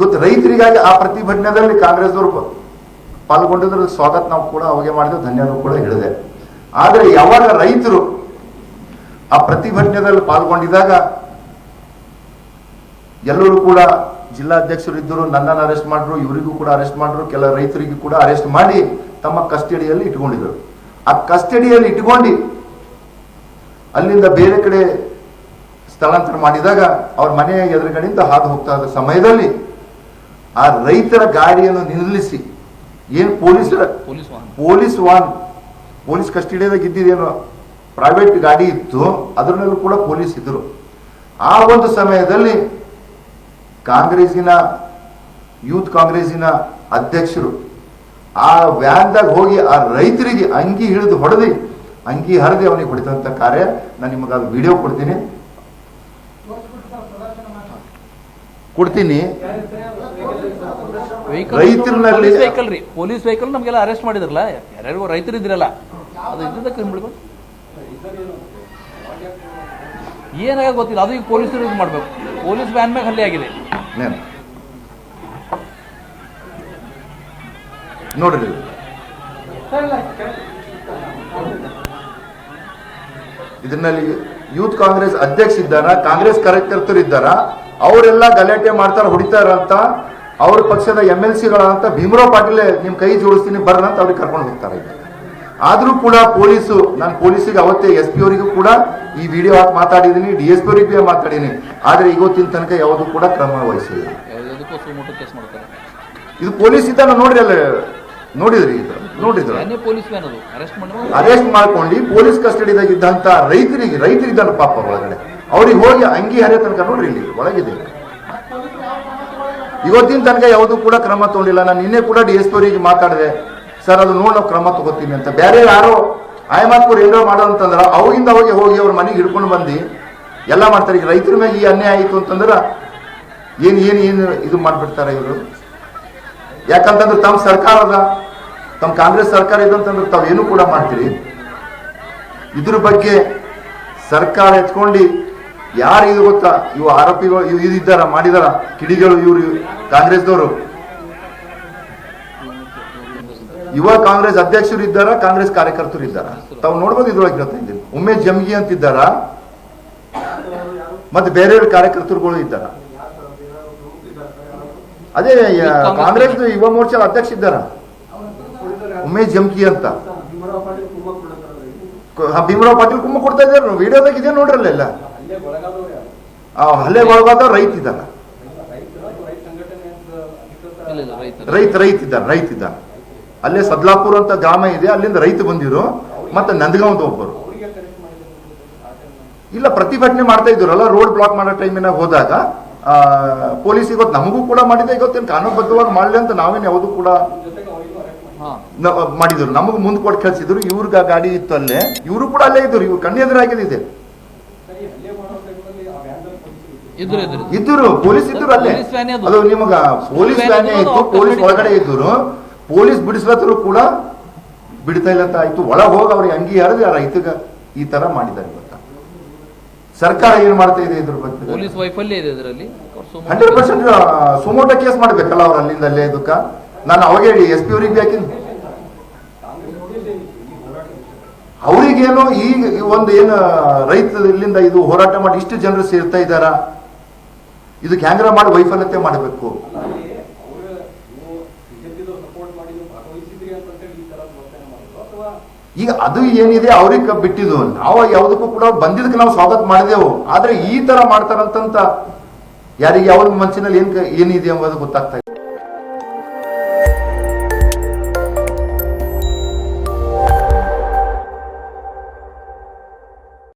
ಇವತ್ತು ರೈತರಿಗಾಗಿ ಆ ಪ್ರತಿಭಟನೆಯಲ್ಲಿ ಕಾಂಗ್ರೆಸ್ನವರು ಪಾಲ್ಗೊಂಡಿದ್ರ ಸ್ವಾಗತ ನಾವು ಕೂಡ ಅವಾಗೆ ಮಾಡಿದ್ರು ಧನ್ಯವಾದ ಕೂಡ ಹೇಳಿದೆ. ಆದರೆ ಯಾವಾಗ ರೈತರು ಆ ಪ್ರತಿಭಟನೆಯಲ್ಲಿ ಪಾಲ್ಗೊಂಡಿದ್ದಾಗ ಎಲ್ಲರೂ ಕೂಡ ಜಿಲ್ಲಾಧ್ಯಕ್ಷರು ಇದ್ದರು, ನನ್ನನ್ನು ಅರೆಸ್ಟ್ ಮಾಡಿದ್ರು ಇವರಿಗೂ ಕೂಡ ಅರೆಸ್ಟ್ ಮಾಡಿದ್ರು ಕೆಲ ರೈತರಿಗೂ ಕೂಡ ಅರೆಸ್ಟ್ ಮಾಡಿ ತಮ್ಮ ಕಸ್ಟಡಿಯಲ್ಲಿ ಇಟ್ಕೊಂಡಿದ್ರು ಆ ಕಸ್ಟಡಿಯಲ್ಲಿ ಇಟ್ಕೊಂಡು ಅಲ್ಲಿಂದ ಬೇರೆ ಕಡೆ ಸ್ಥಳಾಂತರ ಮಾಡಿದಾಗ ಅವ್ರ ಮನೆಯ ಎದುರುಗಡೆಯಿಂದ ಹಾದು ಹೋಗ್ತಾ ಇದ್ದ ಸಮಯದಲ್ಲಿ ಆ ರೈತರ ಗಾಡಿಯನ್ನು ನಿಲ್ಲಿಸಿ ಏನು ಪೊಲೀಸರ ಪೊಲೀಸ್ ವಾಹನ. ಪೊಲೀಸ್ ವಾನ್ ಪೊಲೀಸ್ ಕಸ್ಟಡಿಯಾಗ ಇದ್ದಿದೇನು ಪ್ರೈವೇಟ್ ಗಾಡಿ ಇತ್ತು ಅದರಲ್ಲೂ ಕೂಡ ಪೊಲೀಸ್ ಇದ್ದರು ಆ ಒಂದು ಸಮಯದಲ್ಲಿ ಕಾಂಗ್ರೆಸ್ಸಿನ ಯೂತ್ ಕಾಂಗ್ರೆಸ್ಸಿನ ಅಧ್ಯಕ್ಷರು ಆ ವ್ಯಾನ್ದಾಗ ಹೋಗಿ ಆ ರೈತರಿಗೆ ಅಂಗಿ ಹಿಡಿದು ಹೊಡೆದು ಅಂಗಿ ಹರಿದು ಅವನಿಗೆ ಹೊಡಿತಂತ ಕಾರ್ಯ. ನಾನು ನಿಮಗೆ ಅದು ವಿಡಿಯೋ ಕೊಡ್ತೀನಿ. ಕೊಡ್ತೀನಿ. ಪೊಲೀಸ್ ವೆಹಿಕಲ್ ರೀ. ಪೊಲೀಸ್ ವೆಹಿಕಲ್ ನಮಗೆಲ್ಲ ಅರೆಸ್ಟ್ ಮಾಡಿದ್ರಲ್ಲ. ಯಾರ್ಯಾರಿಗೂ ರೈತರು ಇದ್ರಲ್ಲ. ಅದು ಇದ್ರದ ಹಿಂಬಿಡ್ಬೇಕು ಏನಾಗ ಗೊತ್ತಿಲ್ಲ. ಅದು ಈಗ ಪೊಲೀಸರು ಇದು ಮಾಡ್ಬೇಕು. ಪೊಲೀಸ್ ವ್ಯಾನ್ ಮ್ಯಾಗ ಹಲ್ಲೆ ಆಗಿದೆ. ನೋಡ್ರಿ. ಇದರಲ್ಲಿ ಯೂತ್ ಕಾಂಗ್ರೆಸ್ ಅಧ್ಯಕ್ಷ ಇದ್ದಾರ? ಕಾಂಗ್ರೆಸ್ ಕಾರ್ಯಕರ್ತರು ಇದ್ದಾರ ಅವರೆಲ್ಲ ಗಲಾಟೆ ಮಾಡ್ತಾರ ಹೊಡಿತಾರ ಅಂತ ಅವ್ರ ಪಕ್ಷದ ಎಂ ಎಲ್ ಸಿಗಳಂತ ಭೀಮರಾವ್ ಪಾಟೀಲ್ ನಿಮ್ ಕೈ ಜೋಡಿಸ್ತೀನಿ ಅಂತ ಅವ್ರಿಗೆ ಕರ್ಕೊಂಡು ಹೋಗ್ತಾರೆ ಆದರೂ ಕೂಡ ಪೊಲೀಸು ನಾನು ಪೊಲೀಸಿಗೆ ಅವತ್ತೇ ಎಸ್ ಪಿ ಅವರಿಗೂ ಕೂಡ ಈ ವಿಡಿಯೋ ಹಾಕಿ ಮಾತಾಡಿದ್ದೀನಿ ಡಿ ಎಸ್ ಪಿ ಅವರಿಗೆ ಮಾತಾಡೀನಿ ಆದ್ರೆ ಇವತ್ತಿನ ತನಕ ಯಾವುದು ಕೂಡ ಕ್ರಮ ವಹಿಸಿಲ್ಲ. ಇದು ಪೊಲೀಸ್ ಇದ್ದಾನ ನೋಡ್ರಿ ಅಲ್ಲ ನೋಡಿದ್ರಿ ಇದು? ನೋಡಿದ್ರ. ಅರೆಸ್ಟ್ ಮಾಡಿ ಅರೆಸ್ಟ್ ಮಾಡ್ಕೊಂಡು ಪೊಲೀಸ್ ಕಸ್ಟಡಿದಾಗ ಇದ್ದಂತ ರೈತರಿಗೆ ರೈತರಿದ್ದಾರ ಪಾಪ ಒಳಗಡೆ. ಅವ್ರಿಗೆ ಹೋಗಿ ಅಂಗಿ ಹರಿಯ ತನಕ ನೋಡ್ರಿ ಇಲ್ಲಿ ಒಳಗಿದೆ. ಇವತ್ತಿನ ತನಕ ಯಾವುದು ಕೂಡ ಕ್ರಮ ತಗೊಂಡಿಲ್ಲ. ನಾನು ನಿನ್ನೆ ಕೂಡ ಡಿ ಎಸ್ ಪಿ ಮಾತಾಡಿದೆ. ಸರ್, ಅದು ನೋಡಿ, ನಾವು ಕ್ರಮ ತಗೋತೀನಿ ಅಂತ. ಬೇರೆ ಯಾರೋ ಆಯಮಾತ್ಪುರ್ ಏನೋ ಮಾಡೋ ಅಂತಂದ್ರೆ ಅವಾಗಿಂದ ಅವಾಗ ಹೋಗಿ ಅವ್ರ ಮನೆಗೆ ಹಿಡ್ಕೊಂಡು ಬಂದು ಎಲ್ಲ ಮಾಡ್ತಾರೆ. ಈಗ ರೈತರ ಮೇಲೆ ಈ ಅನ್ಯಾಯ ಆಯಿತು ಅಂತಂದ್ರೆ ಏನು ಏನು ಏನು ಇದು ಮಾಡ್ಬಿಡ್ತಾರೆ ಇವರು? ಯಾಕಂತಂದ್ರೆ ತಮ್ಮ ಸರ್ಕಾರದ ತಮ್ಮ ಕಾಂಗ್ರೆಸ್ ಸರ್ಕಾರ ಇದಂತಂದ್ರೆ ಅಂತಂದ್ರೆ ತಾವೇನು ಕೂಡ ಮಾಡ್ತೀರಿ. ಇದ್ರ ಬಗ್ಗೆ ಸರ್ಕಾರ ಎತ್ಕೊಂಡು ಯಾರು ಇದು ಗೊತ್ತಾ? ಇವು ಆರೋಪಿಗಳು ಇವು ಮಾಡಿದಾರ? ಕಿಡಿಗಳು ಇವರು ಕಾಂಗ್ರೆಸ್ದವರು? ಯುವ ಕಾಂಗ್ರೆಸ್ ಅಧ್ಯಕ್ಷರು ಇದ್ದಾರ? ಕಾಂಗ್ರೆಸ್ ಕಾರ್ಯಕರ್ತರು ಇದ್ದಾರ? ತಾವು ನೋಡ್ಬೋದು ಇದ್ರೊಳಗೆ ಹೇಳ್ತಾ ಉಮೇಶ್ ಜಮ್ಗಿ ಅಂತಿದ್ದಾರ? ಮತ್ತೆ ಬೇರೆ ಕಾರ್ಯಕರ್ತರುಗಳು ಇದ್ದಾರ? ಅದೇ ಕಾಂಗ್ರೆಸ್ ಯುವ ಮೋರ್ಚಾ ಅಧ್ಯಕ್ಷ ಇದ್ದಾರ? ಉಮೇಶ್ ಜಮ್ಕಿ ಅಂತ. ಭೀಮರಾವ್ ಪಾಟೀಲ್ ಕುಮ್ಮ ಕೊಡ್ತಾ ಇದ್ದಾರೆ. ವಿಡಿಯೋದಾಗ ಇದೆ ನೋಡ್ರಲ್ಲ ಎಲ್ಲ ಆ ಹಲ್ಲೆ ಒಳಗಾದ ರೈತ ಇದ್ದಾರ ರೈತ. ರೈತ ಇದ್ದಾರೆ ರೈತ ಇದ್ದಾರೆ ಅಲ್ಲೇ ಸದ್ಲಾಪುರ ಅಂತ ಗ್ರಾಮ ಇದೆ ಅಲ್ಲಿಂದ ರೈತ ಬಂದಿರು ಮತ್ತೆ ನಂದಗಾಂವ್ದ ಒಬ್ಬರು. ಇಲ್ಲ ಪ್ರತಿಭಟನೆ ಮಾಡ್ತಾ ಇದ್ರಲ್ಲ ರೋಡ್ ಬ್ಲಾಕ್ ಮಾಡೋ ಟೈಮಿನಾಗ ಹೋದಾಗ ಆ, ಪೊಲೀಸ್ ಇವತ್ತು ನಮಗೂ ಕೂಡ ಮಾಡಿದೆ ಇವತ್ತೇನು ಕಾನೂನುಬದ್ಧವಾಗಿ ಮಾಡಲಿ ಅಂತ ನಾವೇನು ಯಾವುದು ಕೂಡ ಮಾಡಿದ್ರು. ನಮಗೂ ಮುಂದೆ ಕೊಟ್ಟು ಕಳ್ಸಿದ್ರು ಇವ್ರಿಗೆ ಗಾಡಿ ಇತ್ತು ಅಲ್ಲೇ ಇವರು ಕೂಡ ಅಲ್ಲೇ ಇದ್ರು ಇವ್ರು ಕಣ್ಣು ಇದ್ರು ಪೊಲೀಸ್ ಇದ್ರು ಅಲ್ಲೇ. ಅದು. ನಿಮಗ ಪೊಲೀಸ್ ವ್ಯಾನ್ ಇತ್ತು ಪೊಲೀಸ್ ಒಳಗಡೆ ಇದ್ರು ಪೊಲೀಸ್ ಬಿಡಿಸ್ಲತ್ತರು ಕೂಡ ಬಿಡ್ತಾ ಇಲ್ಲ ಅಂತ ಆಯ್ತು. ಒಳ ಹೋಗಿ ಅವ್ರಿಗೆ ಅಂಗಿ ಯಾರು ಆ ರೈತಗ ಈ ತರ ಮಾಡಿದ್ದಾರೆ ಇವತ್ತ ಸರ್ಕಾರ ಏನ್ ಮಾಡ್ತಾ ಇದೆ ಇದ್ರ ಬಗ್ಗೆ? ಪೊಲೀಸ್ ವೈಫಲ್ಯ ಇದೆ ಇದರಲ್ಲಿ. ಹಂಡ್ರೆಡ್ ಪರ್ಸೆಂಟ್ ಸುಮೋಟ ಕೇಸ್ ಮಾಡ್ಬೇಕಲ್ಲ ಅವ್ರ ಅಲ್ಲಿಂದ ಅಲ್ಲೇ ಇದಕ್ಕ? ನಾನು ಅವಾಗ ಹೇಳಿ ಎಸ್ ಪಿ ಅವ್ರಿಗೆ ಅವರಿಗೇನು ಈ ಒಂದು ಏನು ಇಲ್ಲಿಂದ ಇದು ಹೋರಾಟ ಮಾಡಿ ಇಷ್ಟು ಜನರು ಸೇರ್ತಾ ಇದ್ದಾರ? ಇದಕ್ಕೆ ಹ್ಯಾಂಗ್ರ ಮಾಡಿ ವೈಫಲ್ಯತೆ ಮಾಡಬೇಕು. ಈಗ ಅದು ಏನಿದೆ ಅವ್ರಿಗೆ ಬಿಟ್ಟಿದ್ದು. ನಾವು ಯಾವುದಕ್ಕೂ ಕೂಡ ಬಂದಿದ್ದಕ್ಕೆ ನಾವು ಸ್ವಾಗತ ಮಾಡಿದೆವು. ಆದ್ರೆ ಈ ತರ ಮಾಡ್ತಾರಂತಂತ ಯಾರಿಗೆ ಯಾವ ಮನಸ್ಸಿನಲ್ಲಿ ಏನ್ ಏನಿದೆ ಎಂಬುದು ಗೊತ್ತಾಗ್ತಾ